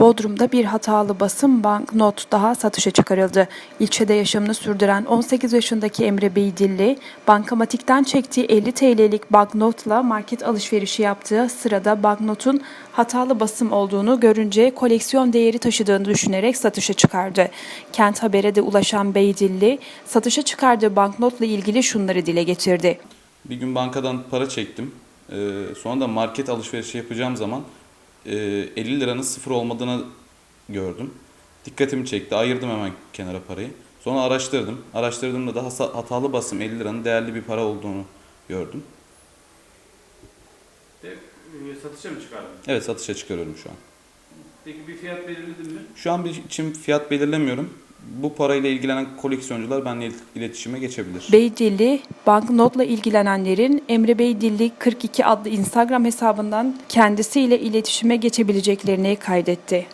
Bodrum'da bir hatalı basım banknot daha satışa çıkarıldı. İlçede yaşamını sürdüren 18 yaşındaki Emre Beydilli, bankamatikten çektiği 50 TL'lik banknotla market alışverişi yaptığı sırada banknotun hatalı basım olduğunu görünce koleksiyon değeri taşıdığını düşünerek satışa çıkardı. Kent Haber'e de ulaşan Beydilli, satışa çıkardığı banknotla ilgili şunları dile getirdi. Bir gün bankadan para çektim. Ee, sonra da market alışverişi yapacağım zaman 50 liranın sıfır olmadığını gördüm. Dikkatimi çekti. Ayırdım hemen kenara parayı. Sonra araştırdım. Araştırdığımda da hatalı basım 50 liranın değerli bir para olduğunu gördüm. De, e, satışa mı çıkardın? Evet satışa çıkarıyorum şu an. Peki bir fiyat belirledin mi? Şu an bir için fiyat belirlemiyorum. Bu parayla ilgilenen koleksiyoncular benimle il- iletişime geçebilir. Beydilli, banknotla ilgilenenlerin Emre Beydilli 42 adlı Instagram hesabından kendisiyle iletişime geçebileceklerini kaydetti.